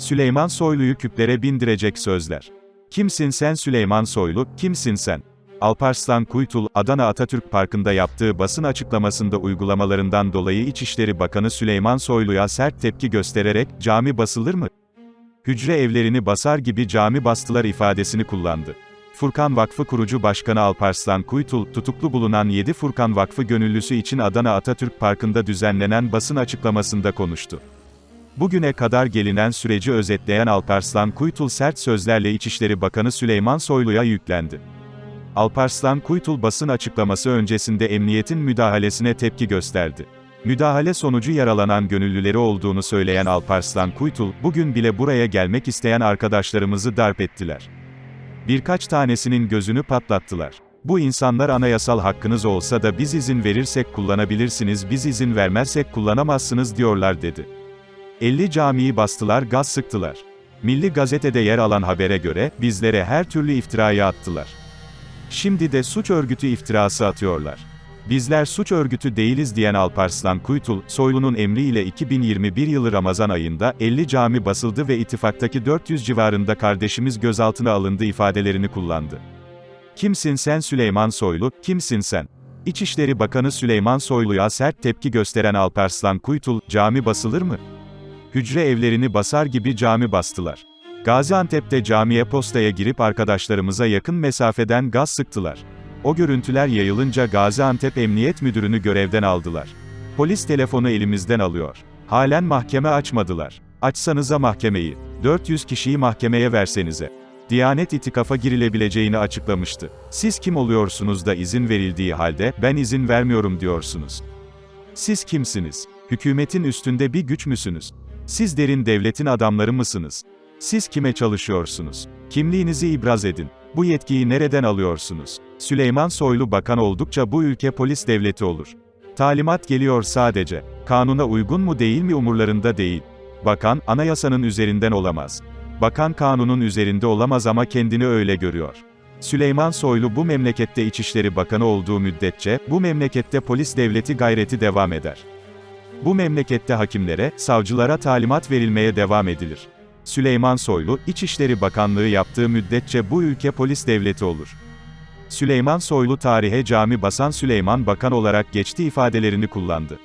Süleyman Soylu'yu küplere bindirecek sözler. Kimsin sen Süleyman Soylu, kimsin sen? Alparslan Kuytul, Adana Atatürk Parkı'nda yaptığı basın açıklamasında uygulamalarından dolayı İçişleri Bakanı Süleyman Soylu'ya sert tepki göstererek, cami basılır mı? Hücre evlerini basar gibi cami bastılar ifadesini kullandı. Furkan Vakfı kurucu başkanı Alparslan Kuytul, tutuklu bulunan 7 Furkan Vakfı gönüllüsü için Adana Atatürk Parkı'nda düzenlenen basın açıklamasında konuştu. Bugüne kadar gelinen süreci özetleyen Alparslan Kuytul sert sözlerle İçişleri Bakanı Süleyman Soylu'ya yüklendi. Alparslan Kuytul basın açıklaması öncesinde emniyetin müdahalesine tepki gösterdi. Müdahale sonucu yaralanan gönüllüleri olduğunu söyleyen Alparslan Kuytul, bugün bile buraya gelmek isteyen arkadaşlarımızı darp ettiler. Birkaç tanesinin gözünü patlattılar. Bu insanlar anayasal hakkınız olsa da biz izin verirsek kullanabilirsiniz, biz izin vermezsek kullanamazsınız diyorlar dedi. 50 camiyi bastılar, gaz sıktılar. Milli Gazete'de yer alan habere göre, bizlere her türlü iftirayı attılar. Şimdi de suç örgütü iftirası atıyorlar. Bizler suç örgütü değiliz diyen Alparslan Kuytul, Soylu'nun emriyle 2021 yılı Ramazan ayında 50 cami basıldı ve ittifaktaki 400 civarında kardeşimiz gözaltına alındı ifadelerini kullandı. Kimsin sen Süleyman Soylu, kimsin sen? İçişleri Bakanı Süleyman Soylu'ya sert tepki gösteren Alparslan Kuytul, cami basılır mı? Hücre evlerini basar gibi cami bastılar. Gaziantep'te camiye postaya girip arkadaşlarımıza yakın mesafeden gaz sıktılar. O görüntüler yayılınca Gaziantep Emniyet Müdürünü görevden aldılar. Polis telefonu elimizden alıyor. Halen mahkeme açmadılar. Açsanıza mahkemeyi. 400 kişiyi mahkemeye versenize. Diyanet itikafa girilebileceğini açıklamıştı. Siz kim oluyorsunuz da izin verildiği halde, ben izin vermiyorum diyorsunuz. Siz kimsiniz? Hükümetin üstünde bir güç müsünüz? Siz derin devletin adamları mısınız? Siz kime çalışıyorsunuz? Kimliğinizi ibraz edin. Bu yetkiyi nereden alıyorsunuz? Süleyman Soylu bakan oldukça bu ülke polis devleti olur. Talimat geliyor sadece. Kanuna uygun mu değil mi umurlarında değil. Bakan, anayasanın üzerinden olamaz. Bakan kanunun üzerinde olamaz ama kendini öyle görüyor. Süleyman Soylu bu memlekette İçişleri Bakanı olduğu müddetçe, bu memlekette polis devleti gayreti devam eder. Bu memlekette hakimlere, savcılara talimat verilmeye devam edilir. Süleyman Soylu, İçişleri Bakanlığı yaptığı müddetçe bu ülke polis devleti olur. Süleyman Soylu tarihe cami basan Süleyman Bakan olarak geçti ifadelerini kullandı.